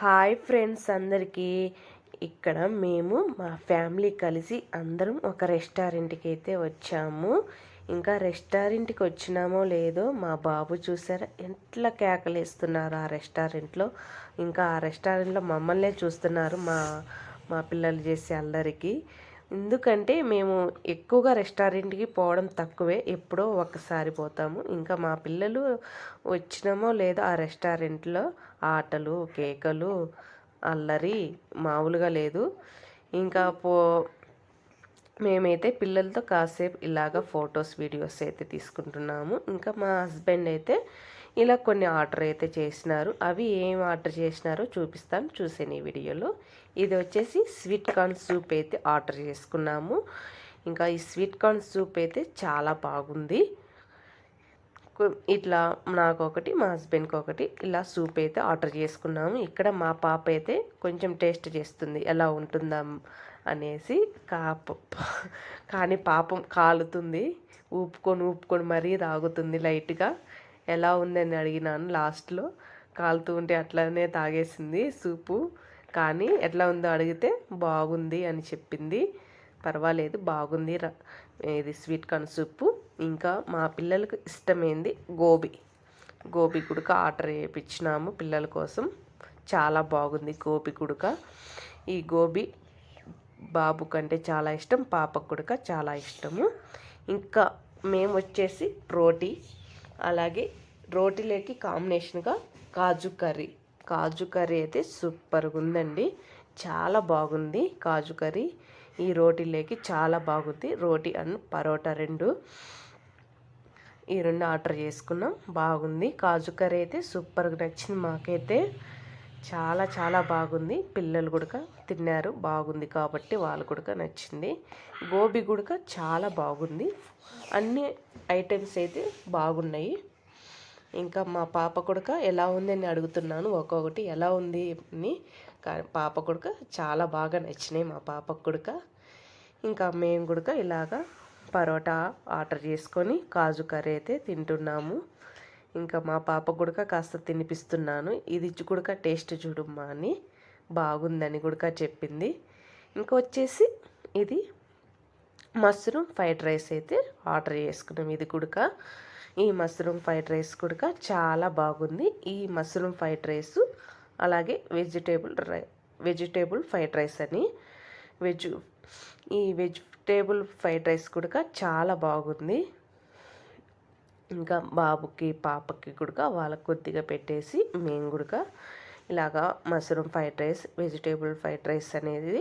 Hi friends అందరికీ. ఇక్కడ మేము మా ఫ్యామిలీ కలిసి అందరం ఒక రెస్టారెంట్కి అయితే వచ్చాము. ఇంకా రెస్టారెంట్కి వచ్చినామో లేదో మా బాబు చూసారా? ఎట్లా కేకలేస్తున్నారు ఆ రెస్టారెంట్లో? ఇంకా ఆ రెస్టారెంట్లో మమ్మల్నే చూస్తున్నారు మా మా పిల్లలు చేసే అల్లరికి ఎందుకంటే మేము ఎక్కువగా రెస్టారెంట్కి పోవడం తక్కువే ఎప్పుడో ఒకసారి పోతాము. ఇంకా మా పిల్లలు వచ్చినామో లేదో ఆ రెస్టారెంట్లో ఆటలు కేకలు అల్లరి మామూలుగా లేదు. ఇంకా పో మేమైతే పిల్లలతో కాసేపు ఇలాగ ఫొటోస్ వీడియోస్ అయితే తీసుకుంటున్నాము. ఇంకా మా హస్బెండ్ అయితే ఇలా కొన్ని ఆర్డర్ అయితే చేసినారు. అవి ఏం ఆర్డర్ చేసినారో చూపిస్తాను చూసాను ఈ వీడియోలో. ఇది వచ్చేసి స్వీట్ కార్న్ సూప్ అయితే ఆర్డర్ చేసుకున్నాము. ఇంకా ఈ స్వీట్ కార్న్ సూప్ అయితే చాలా బాగుంది. ఇట్లా నాకు ఒకటి మా హస్బెండ్కి ఒకటి ఇలా సూప్ అయితే ఆర్డర్ చేసుకున్నాము. ఇక్కడ మా పాప అయితే కొంచెం టేస్ట్ చేస్తుంది. ఎలా ఉంటుందా అనేసి కాప కానీ పాపం కాలుతుంది. ఊపుకొని ఊపుకొని మరీ తాగుతుంది లైట్గా. ఎలా ఉందని అడిగినాను లాస్ట్లో. కాలుతూ ఉంటే అట్లనే తాగేసింది సూపు. కానీ ఎట్లా ఉందో అడిగితే బాగుంది అని చెప్పింది. పర్వాలేదు బాగుంది ఇది స్వీట్ కార్న్ సూపు. ఇంకా మా పిల్లలకు ఇష్టమైంది గోబీ. గోబీ కుడక ఆర్డర్ చేయించినాము పిల్లల కోసం. చాలా బాగుంది గోబీ కుడక. ఈ గోబీ బాబు కంటే చాలా ఇష్టం పాప కుడక చాలా ఇష్టము. ఇంకా మేము వచ్చేసి రోటీ. అలాగే రోటీలోకి కాంబినేషన్గా కాజు కర్రీ. కాజు కర్రీ అయితే సూపర్గా ఉందండి. చాలా బాగుంది కాజు కర్రీ. ఈ రోటీలోకి చాలా బాగుంది. రోటీ అండ్ పరోటా రెండు. ఈ రెండు ఆర్డర్ చేసుకున్నాం. బాగుంది. కాజు కర్రీ అయితే సూపర్గా నచ్చింది మాకైతే. చాలా చాలా బాగుంది. పిల్లలు కూడా తిన్నారు. బాగుంది కాబట్టి వాళ్ళు కూడా నచ్చింది. గోబీ కూడా చాలా బాగుంది. అన్ని ఐటమ్స్ అయితే బాగున్నాయి. ఇంకా మా పాప కొడుక ఎలా ఉంది అని అడుగుతున్నాను. ఒక్కొక్కటి ఎలా ఉంది అని. పాప కొడుక చాలా బాగా నచ్చినాయి మా పాప కొడుక ఇంకా మేము కూడా ఇలాగా పరోటా ఆర్డర్ చేసుకొని కాజు కర్రీ అయితే తింటున్నాము. ఇంకా మా పాప గుడక కాస్త తినిపిస్తున్నాను. ఇది గుడక టేస్ట్ చూడమ్మా అని బాగుందని గుడక చెప్పింది. ఇంకా వచ్చేసి ఇది మష్రూమ్ ఫ్రైడ్ రైస్ అయితే ఆర్డర్ చేసుకున్నాం ఇది గుడక. ఈ మష్రూమ్ ఫ్రైడ్ రైస్ గుడక చాలా బాగుంది. ఈ మష్రూమ్ ఫ్రైడ్ రైస్ అలాగే vegetable rice vegetable fried rice అని వెజ్ ఈ వెజిటేబుల్ ఫ్రైడ్ రైస్ కూడా చాలా బాగుంది. ఇంకా బాబుకి పాపకి కూడా వాళ్ళకి కొద్దిగా పెట్టేసి మేము కూడా ఇలాగా mushroom fried rice vegetable fried rice అనేది